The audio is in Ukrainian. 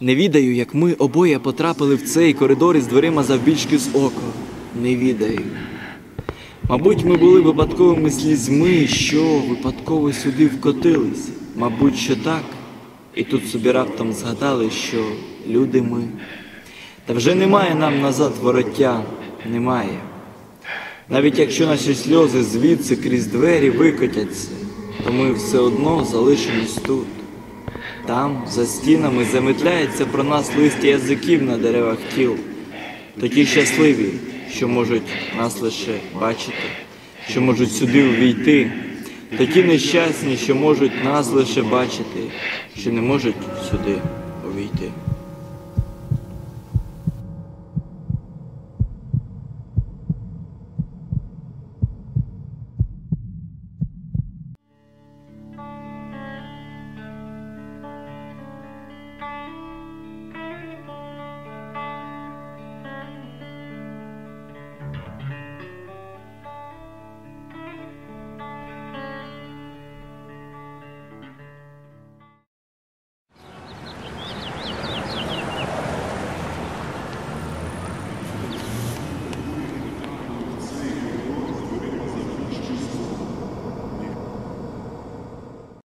Не відаю, як ми обоє потрапили в цей коридор із дверима завбільшки з око. Не відаю. Мабуть, ми були випадковими слізьми, що випадково сюди вкотились. Мабуть, що так. І тут собі раптом згадали, що люди ми. Та вже немає нам назад вороття, немає. Навіть якщо наші сльози звідси крізь двері викотяться, то ми все одно залишимось тут. Там, за стінами, заметляється про нас листя язиків на деревах тіл. Такі щасливі, що можуть нас лише бачити, що можуть сюди увійти, такі нещасні, що можуть нас лише бачити, що не можуть сюди увійти.